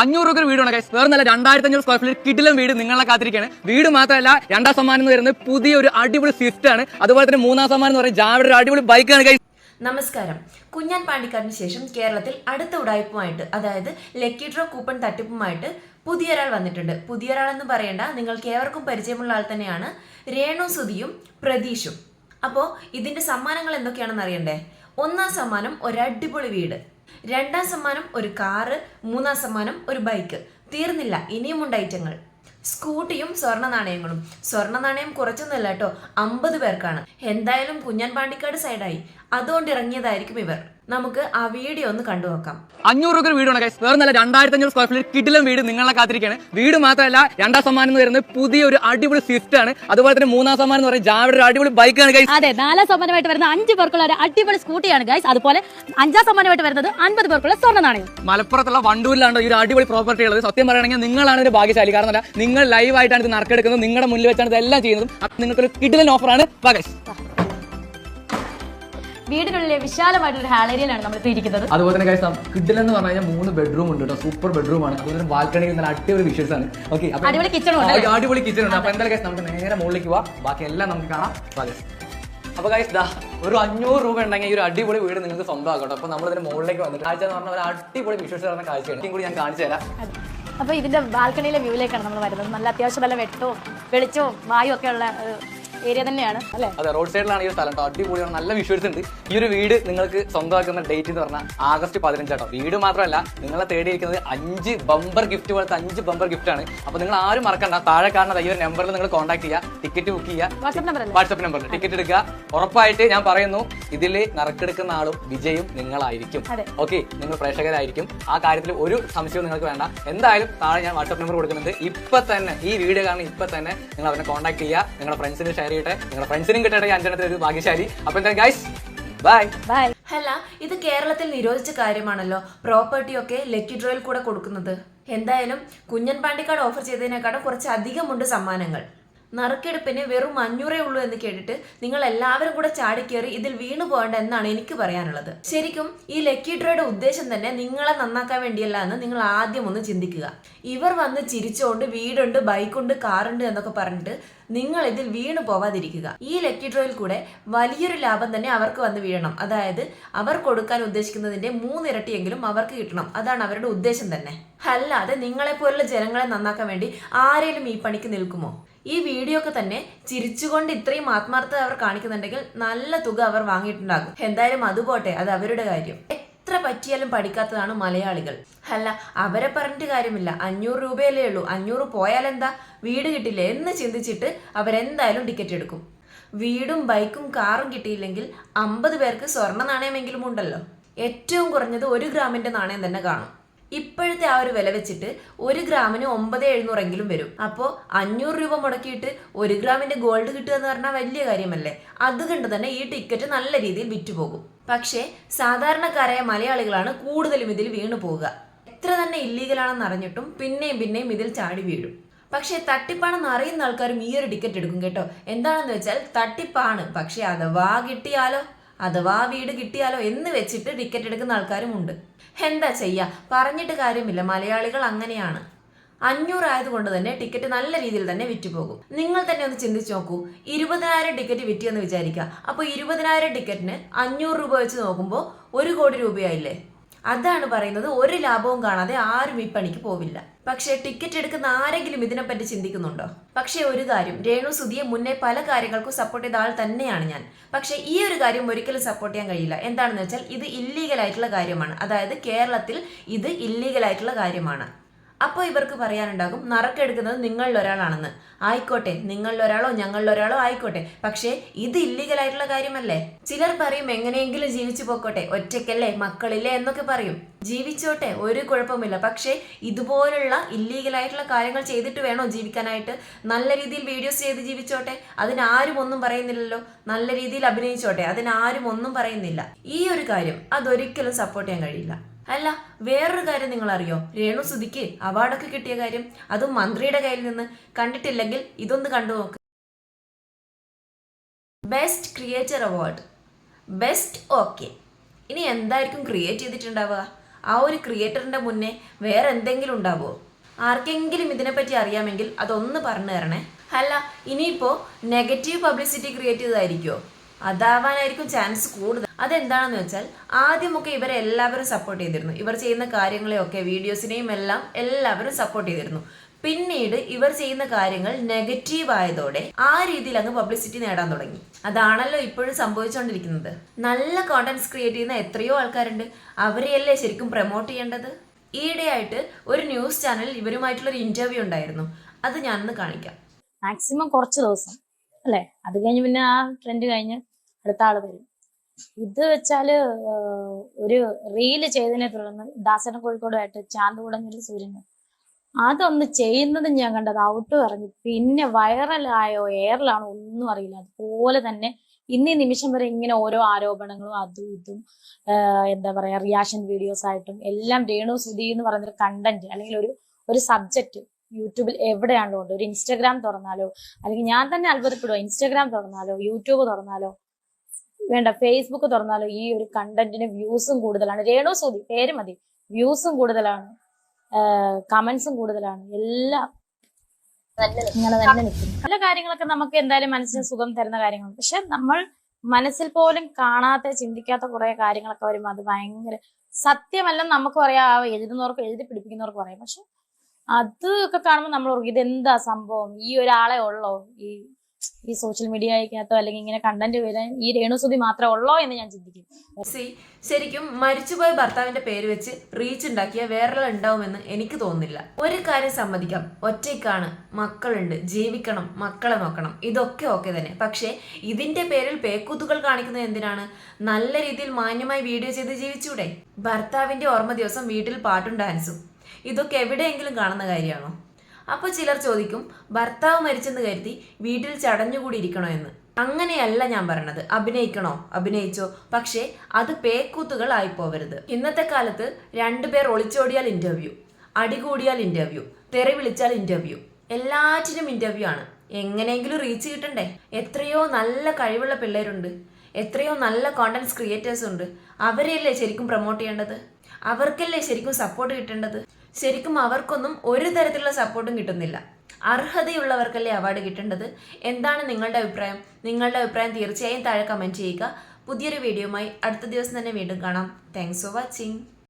അഞ്ഞൂറ് രൂപ വീടാണ് കൈസ് വേറെ നല്ല രണ്ടായിരത്തി അഞ്ഞൂറ് സ്ക്വയർ ഫീറ്റ് കിടിലം വീട് നിങ്ങളെ കാത്തിരിക്കുകയാണ് വീട് മാത്രമല്ല രണ്ടാം സമ്മാനം എന്ന് പറയുന്നത് പുതിയൊരു അടിപൊളി സ്വിഫ്റ്റ് ആണ്. അതുപോലെ തന്നെ മൂന്നാം സമ്മാനം എന്ന് പറയുന്നത് ഒരു അടിപൊളി ബൈക്കാണ് കൈസ് നമസ്കാരം. കുഞ്ഞാൻ പാണ്ടിക്കാടിന് ശേഷം കേരളത്തിൽ അടുത്ത ഉടായ്പുമായിട്ട് അതായത് ലക്കി ഡ്രോ കൂപ്പൺ തട്ടിപ്പുമായിട്ട് പുതിയൊരാൾ വന്നിട്ടുണ്ട്. പുതിയൊരാളെന്ന് പറയേണ്ട നിങ്ങൾക്ക് ഏവർക്കും പരിചയമുള്ള ആൾ തന്നെയാണ് രേണു സുധിയും പ്രതീഷും. അപ്പോൾ ഇതിന്റെ സമ്മാനങ്ങൾ എന്തൊക്കെയാണെന്ന് അറിയണ്ടേ? ഒന്നാം സമ്മാനം ഒരു അടിപൊളി വീട്. രണ്ടാം സമ്മാനം ഒരു കാറ് മൂന്നാം സമ്മാനം ഒരു ബൈക്ക്. തീർന്നില്ല ഇനിയും ഇനിയുമുണ്ട് ഐറ്റങ്ങൾ. സ്കൂട്ടിയും സ്വർണ നാണയങ്ങളും. സ്വർണ നാണയം കുറച്ചൊന്നുമല്ല കേട്ടോ അമ്പത് പേർക്കാണ്. എന്തായാലും കുഞ്ഞാൻ പാണ്ടിക്കാട് സൈഡായി അതുകൊണ്ട് ഇറങ്ങിയതായിരിക്കും ഇവർ. നമുക്ക് ആ വീഡിയോ ഒന്ന് കണ്ടു നോക്കാം. അഞ്ഞൂറ് രൂപ വീടാണ് ഗൈസ് വേറെ നല്ല രണ്ടായിരത്തി അഞ്ഞൂറ് സ്ക്വയർ ഫീറ്റ് കിട്ടിലും വീട് നിങ്ങളെ കാത്തിരിക്കുകയാണ് വീട് മാത്രമല്ല രണ്ടാം സമ്മാനം എന്ന് പറയുന്നത് പുതിയൊരു അടിപൊളി സ്വിഫ്റ്റ് ആണ്. അതുപോലെ തന്നെ മൂന്നാം സമ്മാനം എന്ന് പറയുന്നത് ജാവയുടെ ഒരു അടിപൊളി ബൈക്കാണ് ഗൈസ് അതെ നാലാം സമ്മാനമായിട്ട് വരുന്ന അഞ്ച് പേർക്കുള്ള ഒരു അടിപൊളി സ്കൂട്ടിയാണ് ഗൈസ് അതുപോലെ അഞ്ചാം സമ്മാനമായിട്ട് വരുന്നത് അൻപത് പേർക്കുള്ള സ്വർണ നാണയം. മലപ്പുറത്തുള്ള വണ്ടൂരിലാണ് ഈ ഒരു അടിപൊളി പ്രോപ്പർട്ടി ഉള്ളത്. സത്യം പറയുകയാണെങ്കിൽ നിങ്ങളാണ് ഒരു ഭാഗ്യശാലി. കാരണം നിങ്ങൾ ലൈവ് ആയിട്ടാണ് ഇത് നറുക്കെടുക്കുന്നത്. നിങ്ങളുടെ മുന്നിൽ വെച്ചാണ് ഇതെല്ലാം ചെയ്യുന്നത്. അപ്പം നിങ്ങൾക്കൊരു കിഡിലൻ ഓഫറാണ് ഗൈസ് വീടിനുള്ളിലെ വിശാലമായിട്ടുള്ള ഹാൾ ഏരിയയിലാണ് നമ്മൾ ഇരിക്കുന്നത്. അതുപോലെ തന്നെ കഴിച്ചാൽ കിഡിൽ എന്ന് പറഞ്ഞു കഴിഞ്ഞാൽ മൂന്ന് ബെഡ്റൂം ഉണ്ട് കേട്ടോ സൂപ്പർ ബെഡ്റൂം ആണ്. അതുപോലെ ബാൽക്കണിയിൽ നല്ല അടിപൊളി വിഷ്വൽസ് ആണ്. ഓക്കെ അടിപൊളി കിച്ചൺ ഉണ്ട്? അടിപൊളി കിച്ചൺ ഉണ്ട്. അപ്പൊ എന്തായാലും നമുക്ക് നേരെ മുകളിലേക്ക് പോവാം. ബാക്കി എല്ലാം നമുക്ക് കാണാം. സ്വാഗതം. അപ്പൊ ഗൈസ് ദാ ഒരു അഞ്ഞൂറ് രൂപ ഉണ്ടെങ്കിൽ ഈ ഒരു അടിപൊളി വീട് നിങ്ങൾക്ക് സ്വന്തമാക്കട്ടോ അപ്പൊ നമ്മൾ ഇതിന് മുകളിലേക്ക് വന്നിട്ട് കാഴ്ച എന്ന് പറഞ്ഞാൽ ഒരു അടിപൊളി വിഷ്വൽസ് തരുന്ന കാഴ്ചയാണ്. കൂടി ഞാൻ കാണിച്ചു തരാം. അപ്പൊ ഇതിന്റെ ബാൽക്കണിയിലെ വ്യൂവിലേക്കാണ് നമ്മൾ വരുന്നത്. നല്ല അത്യാവശ്യം നല്ല വെട്ടവും വെളിച്ചവും വായും ഒക്കെ ഉള്ള ഏരിയ തന്നെയാണ് അല്ലെ? അതെ റോഡ് സൈഡിലാണ് ഈ ഒരു സ്ഥലം കേട്ടോ അടിപൊളിയാണ്. നല്ല വിഷ്വൽസ് ഉണ്ട്. ഈ ഒരു വീട് നിങ്ങൾക്ക് സ്വന്തമാക്കുന്ന ഡേറ്റ് എന്ന് പറഞ്ഞാൽ ആഗസ്റ്റ് പതിനഞ്ചാട്ടോ വീട് മാത്രമല്ല നിങ്ങളെ തേടിയിരിക്കുന്നത് അഞ്ച് ബമ്പർ ഗിഫ്റ്റ് പോലത്തെ അഞ്ച് ബമ്പർ ഗിഫ്റ്റ് ആണ്. അപ്പൊ നിങ്ങൾ ആരും മറക്കണ്ട. താഴെ കാണുന്ന ഈ ഒരു നമ്പറിൽ നിങ്ങൾ കോൺടാക്ട് ചെയ്യുക ടിക്കറ്റ് ബുക്ക് ചെയ്യുക വാട്സ്ആപ്പ് നമ്പറിൽ ടിക്കറ്റ് എടുക്കുക. ഉറപ്പായിട്ട് ഞാൻ പറയുന്നു ഇതിൽ നറുക്കെടുക്കുന്ന ആളും വിജയും നിങ്ങളായിരിക്കും. ഓക്കെ നിങ്ങൾ പ്രേക്ഷകരായിരിക്കും. ആ കാര്യത്തിൽ ഒരു സംശയവും നിങ്ങൾക്ക് വേണ്ട. എന്തായാലും താഴെ ഞാൻ വാട്സ്ആപ്പ് നമ്പർ കൊടുക്കുന്നുണ്ട്. ഇപ്പൊ തന്നെ ഈ വീഡിയോ കാരണം ഇപ്പൊ തന്നെ നിങ്ങൾ അവരെ കോൺടാക്ട് ചെയ്യുക നിങ്ങളുടെ ഫ്രണ്ട്സിന് ഷെയർ ചെയ്യട്ടെ നിങ്ങളുടെ ഫ്രണ്ട്സിനും കിട്ടട്ടെ ഈ അഞ്ചെണ്ണത്തിൽ ഒരു ഭാഗ്യശാലി. അപ്പൊ എന്താ ഗൈസ് ബൈ ബൈ അല്ല ഇത് കേരളത്തിൽ നിരോധിച്ച കാര്യമാണല്ലോ. പ്രോപ്പർട്ടി ഒക്കെ ലക്കി ഡ്രോയിൽ കൂടെ കൊടുക്കുന്നത്. എന്തായാലും കുഞ്ഞൻ പാണ്ടിക്കാട് ഓഫർ ചെയ്തതിനേക്കാളും കുറച്ച് അധികമുണ്ട് സമ്മാനങ്ങൾ. നറുക്കെടുപ്പിന് വെറും അഞ്ഞൂറേ ഉള്ളൂ എന്ന് കേട്ടിട്ട് നിങ്ങൾ എല്ലാവരും കൂടെ ചാടിക്കേറി ഇതിൽ വീണു പോകേണ്ട എന്നാണ് എനിക്ക് പറയാനുള്ളത്. ശരിക്കും ഈ ലക്കി ഡ്രോയുടെ ഉദ്ദേശം തന്നെ നിങ്ങളെ നന്നാക്കാൻ വേണ്ടിയല്ല എന്ന് നിങ്ങൾ ആദ്യം ഒന്ന് ചിന്തിക്കുക. ഇവർ വന്ന് ചിരിച്ചുകൊണ്ട് വീടുണ്ട് ബൈക്കുണ്ട് കാറുണ്ട് എന്നൊക്കെ പറഞ്ഞിട്ട് നിങ്ങൾ ഇതിൽ വീണു പോവാതിരിക്കുക. ഈ ലക്കി ഡ്രോയിൽ കൂടെ വലിയൊരു ലാഭം തന്നെ അവർക്ക് വന്ന് വീഴണം. അതായത് അവർ കൊടുക്കാൻ ഉദ്ദേശിക്കുന്നതിന്റെ മൂന്നിരട്ടിയെങ്കിലും അവർക്ക് കിട്ടണം. അതാണ് അവരുടെ ഉദ്ദേശം തന്നെ. അല്ലാതെ നിങ്ങളെ നിങ്ങളെപ്പോലുള്ള ജനങ്ങളെ നന്നാക്കാൻ വേണ്ടി ആരെങ്കിലും ഈ പണിക്ക് നിൽക്കുമോ? ഈ വീഡിയോ ഒക്കെ തന്നെ ചിരിച്ചുകൊണ്ട് ഇത്രയും ആത്മാർത്ഥത അവർ കാണിക്കുന്നുണ്ടെങ്കിൽ നല്ല തുക അവർ വാങ്ങിയിട്ടുണ്ടാകും. എന്തായാലും അതുപോട്ടെ അത് അവരുടെ കാര്യം. എത്ര പറ്റിയാലും പഠിക്കാത്തതാണ് മലയാളികൾ. അല്ല അവരെ പറഞ്ഞിട്ട് കാര്യമില്ല. അഞ്ഞൂറ് രൂപയല്ലേ ഉള്ളൂ. അഞ്ഞൂറ് പോയാലെന്താ വീട് കിട്ടില്ലേ എന്ന് ചിന്തിച്ചിട്ട് അവരെന്തായാലും ടിക്കറ്റ് എടുക്കും. വീടും ബൈക്കും കാറും കിട്ടിയില്ലെങ്കിൽ അമ്പത് പേർക്ക് സ്വർണ നാണയമെങ്കിലും ഉണ്ടല്ലോ. ഏറ്റവും കുറഞ്ഞത് ഒരു ഗ്രാമിന്റെ നാണയം തന്നെ കാണും. ഇപ്പോഴത്തെ ആ ഒരു വില വെച്ചിട്ട് ഒരു ഗ്രാമിന് ഒമ്പത് എഴുന്നൂറെങ്കിലും വരും. അപ്പോൾ അഞ്ഞൂറ് രൂപ മുടക്കിയിട്ട് ഒരു ഗ്രാമിന്റെ ഗോൾഡ് കിട്ടുക എന്ന് പറഞ്ഞാൽ വലിയ കാര്യമല്ലേ? അതുകൊണ്ട് തന്നെ ഈ ടിക്കറ്റ് നല്ല രീതിയിൽ വിറ്റുപോകും പക്ഷേ സാധാരണക്കാരായ മലയാളികളാണ് കൂടുതലും ഇതിൽ വീണു പോവുക. എത്ര തന്നെ ഇല്ലീഗലാണെന്ന് അറിഞ്ഞിട്ടും പിന്നെയും പിന്നെയും ഇതിൽ ചാടി വീഴും. പക്ഷേ തട്ടിപ്പാണെന്ന് അറിയുന്ന ആൾക്കാരും ഈ ഒരു ടിക്കറ്റ് എടുക്കും കേട്ടോ. എന്താണെന്ന് വെച്ചാൽ തട്ടിപ്പാണ്. പക്ഷേ അഥവാ കിട്ടിയാലോ? അഥവാ വീട് കിട്ടിയാലോ എന്ന് വെച്ചിട്ട് ടിക്കറ്റ് എടുക്കുന്ന ആൾക്കാരും ഉണ്ട് എന്താ ചെയ്യുക പറഞ്ഞിട്ട് കാര്യമില്ല. മലയാളികൾ അങ്ങനെയാണ്. അഞ്ഞൂറ് ആയതുകൊണ്ട് തന്നെ ടിക്കറ്റ് നല്ല രീതിയിൽ തന്നെ വിറ്റുപോകും. നിങ്ങൾ തന്നെ ഒന്ന് ചിന്തിച്ച് നോക്കൂ. ഇരുപതിനായിരം ടിക്കറ്റ് വിറ്റിയെന്ന് വിചാരിക്കുക. അപ്പോൾ ഇരുപതിനായിരം ടിക്കറ്റിന് അഞ്ഞൂറ് രൂപ വെച്ച് നോക്കുമ്പോൾ ഒരു കോടി രൂപയായില്ലേ? അതാണ് പറയുന്നത് ഒരു ലാഭവും കാണാതെ ആരും ഈ പണിക്ക് പോവില്ല. പക്ഷേ ടിക്കറ്റ് എടുക്കുന്ന ആരെങ്കിലും ഇതിനെപ്പറ്റി ചിന്തിക്കുന്നുണ്ടോ? പക്ഷേ ഒരു കാര്യം രേണു സുധിയെ മുന്നേ പല കാര്യങ്ങൾക്കും സപ്പോർട്ട് ചെയ്ത ആൾ തന്നെയാണ് ഞാൻ. പക്ഷേ ഈ ഒരു കാര്യം ഒരിക്കലും സപ്പോർട്ട് ചെയ്യാൻ കഴിയില്ല. എന്താണെന്ന് വെച്ചാൽ ഇത് ഇല്ലീഗൽ ആയിട്ടുള്ള കാര്യമാണ്. അതായത് കേരളത്തിൽ ഇത് ഇല്ലീഗൽ ആയിട്ടുള്ള കാര്യമാണ്. അപ്പോൾ ഇവർക്ക് പറയാനുണ്ടാകും നറുക്കെടുക്കുന്നത് നിങ്ങളിൽ ഒരാളാണെന്ന് ആയിക്കോട്ടെ നിങ്ങളിൽ ഒരാളോ ഞങ്ങളിൽ ഒരാളോ ആയിക്കോട്ടെ പക്ഷേ ഇത് ഇല്ലീഗൽ ആയിട്ടുള്ള കാര്യമല്ലേ? ചിലർ പറയും എങ്ങനെയെങ്കിലും ജീവിച്ചു പോക്കോട്ടെ ഒറ്റയ്ക്കല്ലേ മക്കളില്ലേ എന്നൊക്കെ പറയും. ജീവിച്ചോട്ടെ ഒരു കുഴപ്പമില്ല പക്ഷേ ഇതുപോലുള്ള ഇല്ലീഗൽ ആയിട്ടുള്ള കാര്യങ്ങൾ ചെയ്തിട്ട് വേണോ ജീവിക്കാനായിട്ട്? നല്ല രീതിയിൽ വീഡിയോസ് ചെയ്ത് ജീവിച്ചോട്ടെ അതിനാരും ഒന്നും പറയുന്നില്ലല്ലോ. നല്ല രീതിയിൽ അഭിനയിച്ചോട്ടെ അതിനാരും ഒന്നും പറയുന്നില്ല. ഈ ഒരു കാര്യം അതൊരിക്കലും സപ്പോർട്ട് ചെയ്യാൻ കഴിയില്ല. അല്ല വേറൊരു കാര്യം നിങ്ങൾ അറിയോ രേണു സുധിക്ക് അവാർഡൊക്കെ കിട്ടിയ കാര്യം. അത് മന്ത്രിയുടെ കയ്യിൽ നിന്ന് കണ്ടിട്ടില്ലെങ്കിൽ ഇതൊന്ന് കണ്ടു നോക്ക്. Best creator award best okay ഇനി എന്തായിരിക്കും ക്രിയേറ്റ് ചെയ്തിട്ടുണ്ടാവുക? ആ ഒരു ക്രിയേറ്ററിന്റെ മുന്നേ വേറെ എന്തെങ്കിലും ഉണ്ടാവുമോ? ആർക്കെങ്കിലും ഇതിനെപ്പറ്റി അറിയാമെങ്കിൽ അതൊന്ന് പറഞ്ഞു തരണേ. അല്ല ഇനിയിപ്പോ നെഗറ്റീവ് പബ്ലിസിറ്റി ക്രിയേറ്റ് ചെയ്തതായിരിക്കുമോ അതാവാനായിരിക്കും ചാൻസ് കൂടുതൽ. അതെന്താണെന്ന് വെച്ചാൽ ആദ്യമൊക്കെ ഇവരെ എല്ലാവരും സപ്പോർട്ട് ചെയ്തിരുന്നു. ഇവർ ചെയ്യുന്ന കാര്യങ്ങളെയൊക്കെ വീഡിയോസിനെയും എല്ലാം എല്ലാവരും സപ്പോർട്ട് ചെയ്തിരുന്നു. പിന്നീട് ഇവർ ചെയ്യുന്ന കാര്യങ്ങൾ നെഗറ്റീവ് ആയതോടെ ആ രീതിയിൽ അങ്ങ് പബ്ലിസിറ്റി നേടാൻ തുടങ്ങി. അതാണല്ലോ ഇപ്പോഴും സംഭവിച്ചുകൊണ്ടിരിക്കുന്നത് നല്ല കോണ്ടന്റ്സ് ക്രിയേറ്റ് ചെയ്യുന്ന എത്രയോ ആൾക്കാരുണ്ട്. അവരെയല്ലേ ശരിക്കും പ്രൊമോട്ട് ചെയ്യേണ്ടത്? ഈയിടെയായിട്ട് ഒരു ന്യൂസ് ചാനലിൽ ഇവരുമായിട്ടുള്ള ഒരു ഇന്റർവ്യൂ ഉണ്ടായിരുന്നു. അത് ഞാനൊന്ന് കാണിക്കാം. മാക്സിമം കുറച്ച് ദിവസം അല്ലേ? അത് കഴിഞ്ഞ് പിന്നെ ആ ട്രെൻഡ് കഴിഞ്ഞ് അടുത്ത ആൾ വരും. ഇത് വെച്ചാൽ ഒരു റീൽ ചെയ്തതിനെ തുടർന്ന് ദാസന കോഴിക്കോടുമായിട്ട് ചാന്ത് കുടഞ്ഞൊരു സൂര്യന് അതൊന്ന് ചെയ്യുന്നത് ഞാൻ കണ്ടത് ഔട്ട് പറഞ്ഞു. പിന്നെ വൈറലായോ എയറിലാണോ ഒന്നും അറിയില്ല. അതുപോലെ തന്നെ ഇന്ന് നിമിഷം വരെ ഇങ്ങനെ ഓരോ ആരോപണങ്ങളും അതും ഇതും എന്താ പറയാ റിയാക്ഷൻ വീഡിയോസ് ആയിട്ടും എല്ലാം രേണു സുധി എന്ന് പറയുന്നൊരു കണ്ടന്റ് അല്ലെങ്കിൽ ഒരു ഒരു സബ്ജക്റ്റ് യൂട്യൂബിൽ എവിടെയാണല്ലോ ഉണ്ട്. ഒരു ഇൻസ്റ്റാഗ്രാം തുറന്നാലോ അല്ലെങ്കിൽ ഞാൻ തന്നെ അത്ഭുതപ്പെടുക ഇൻസ്റ്റാഗ്രാം തുറന്നാലോ? യൂട്യൂബ് തുറന്നാലോ? വേണ്ട ഫേസ്ബുക്ക് തുറന്നാലോ ഈ ഒരു കണ്ടന്റിന് വ്യൂസും കൂടുതലാണ്. രേണു സൂതി പേര് മതി. വ്യൂസും കൂടുതലാണ്. കമന്റ്സും കൂടുതലാണ്. എല്ലാം ഇങ്ങനെ പല കാര്യങ്ങളൊക്കെ നമുക്ക് എന്തായാലും മനസ്സിന് സുഖം തരുന്ന കാര്യങ്ങളാണ്. പക്ഷെ നമ്മൾ മനസ്സിൽ പോലും കാണാത്ത ചിന്തിക്കാത്ത കുറെ കാര്യങ്ങളൊക്കെ വരുമ്പോൾ അത് ഭയങ്കര സത്യമല്ലെന്ന് നമുക്ക് പറയാം. എഴുതുന്നവർക്ക് എഴുതി പിടിപ്പിക്കുന്നവർക്ക് പറയാം. പക്ഷെ അത് ഒക്കെ കാണുമ്പോൾ നമ്മൾ ഇതെന്താ സംഭവം? ഈ ഒരാളെ ഉള്ളോ? ഈ ഈ സോഷ്യൽ മീഡിയക്കകത്തോ അല്ലെങ്കിൽ ഇങ്ങനെ കണ്ടന്റ് വരാൻ ഈ രേണുസുതി മാത്രമേ ഉള്ളോ എന്ന് ഞാൻ ചിന്തിക്കും. ശരിക്കും മരിച്ചുപോയ ഭർത്താവിന്റെ പേര് വെച്ച് റീച്ച് ഉണ്ടാക്കിയ വേറെ ഉണ്ടാവുമെന്ന് എനിക്ക് തോന്നുന്നില്ല. ഒരു കാര്യം സമ്മതിക്കാം. ഒറ്റയ്ക്കാണ്. മക്കളുണ്ട്. ജീവിക്കണം. മക്കളെ നോക്കണം. ഇതൊക്കെ ഓക്കെ തന്നെ. പക്ഷേ ഇതിന്റെ പേരിൽ പേക്കൂത്തുകൾ കാണിക്കുന്നത് എന്തിനാണ്? നല്ല രീതിയിൽ മാന്യമായി വീഡിയോ ചെയ്ത് ജീവിച്ചൂടെ? ഭർത്താവിന്റെ ഓർമ്മ ദിവസം വീട്ടിൽ പാട്ടും ഡാൻസും ഇതൊക്കെ എവിടെയെങ്കിലും കാണുന്ന കാര്യമാണോ? അപ്പോൾ ചിലർ ചോദിക്കും ഭർത്താവ് മരിച്ചെന്ന് കരുതി വീട്ടിൽ ചടഞ്ഞുകൂടി ഇരിക്കണോ എന്ന്. അങ്ങനെയല്ല ഞാൻ പറഞ്ഞത് അഭിനയിക്കണോ? അഭിനയിച്ചോ. പക്ഷേ അത് പേക്കൂത്തുകൾ ആയി പോവരുത് ഇന്നത്തെ കാലത്ത് രണ്ടുപേർ ഒളിച്ചോടിയാൽ ഇന്റർവ്യൂ അടികൂടിയാൽ ഇന്റർവ്യൂ തെറി വിളിച്ചാൽ ഇന്റർവ്യൂ എല്ലാറ്റിനും ഇന്റർവ്യൂ ആണ്. എങ്ങനെയെങ്കിലും റീച്ച് കിട്ടണ്ടേ? എത്രയോ നല്ല കഴിവുള്ള പിള്ളേരുണ്ട്. എത്രയോ നല്ല കോണ്ടന്റ്സ് ക്രിയേറ്റേഴ്സ് ഉണ്ട്. അവരെയല്ലേ ശരിക്കും പ്രൊമോട്ട് ചെയ്യേണ്ടത്? അവർക്കല്ലേ ശരിക്കും സപ്പോർട്ട് കിട്ടേണ്ടത്? ശരിക്കും അവർക്കൊന്നും ഒരു തരത്തിലുള്ള സപ്പോർട്ടും കിട്ടുന്നില്ല. അർഹതയുള്ളവർക്കല്ലേ അവാർഡ് കിട്ടേണ്ടത്? എന്താണ് നിങ്ങളുടെ അഭിപ്രായം? നിങ്ങളുടെ അഭിപ്രായം തീർച്ചയായും താഴെ കമന്റ് ചെയ്യുക. പുതിയൊരു വീഡിയോയുമായി അടുത്ത ദിവസം തന്നെ വീണ്ടും കാണാം. Thanks for watching